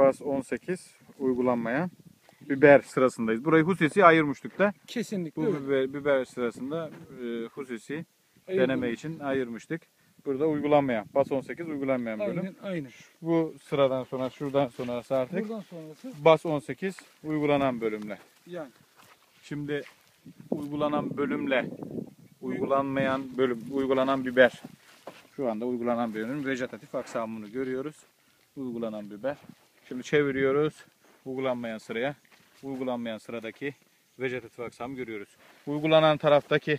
Bas 18 uygulanmayan biber sırasındayız. Burayı hususi ayırmıştık da. Kesinlikle Bu öyle. biber, biber sırasında e, hususi Ayırdım. deneme için ayırmıştık. Burada uygulanmayan. Bas 18 uygulanmayan bölüm. Aynen aynen. Bu sıradan sonra şuradan sonrası artık Buradan sonrası bas 18 uygulanan bölümle. yani. Şimdi uygulanan bölümle uygulanmayan bölüm, uygulanan biber. Şu anda uygulanan bölümün vejetatif aksamını görüyoruz. Uygulanan biber. Şimdi çeviriyoruz uygulanmayan sıraya. Uygulanmayan sıradaki vejetatif aksamı görüyoruz. Uygulanan taraftaki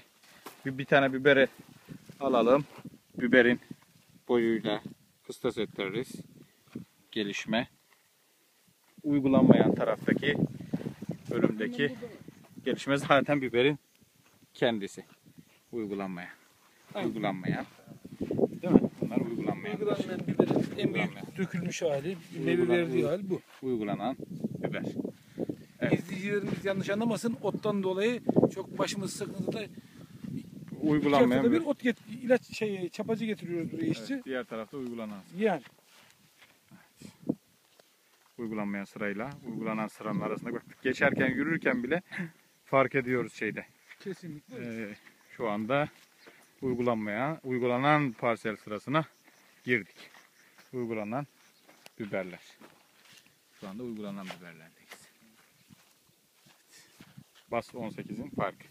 bir, bir tane biberi alalım. Biberin boyuyla kıstas ettiririz. Gelişme. Uygulanmayan taraftaki bölümdeki gelişme zaten biberin kendisi. Uygulanmaya. Aynen. Uygulanmayan. Değil mi? Bunlar uygulanmayan. Uygulanmayan. Dökülmüş hali, Uygulan- verdiği hal bu. Uygulanan biber. Evet. İzleyicilerimiz yanlış anlamasın. Ottan dolayı çok başımız sıkıntıda. Uygulanmayan bir biber. ot get, ilaç şey çapacı getiriyoruz buraya işçi. Evet, diğer tarafta uygulanan. Yani Uygulanmayan sırayla uygulanan sıranın arasında baktık. Geçerken yürürken bile fark ediyoruz şeyde. kesinlikle. Ee, şu anda uygulanmaya, uygulanan parsel sırasına girdik. Uygulanan biberler. Şu anda uygulanan biberlerdeyiz. Evet. Bas 18'in farkı.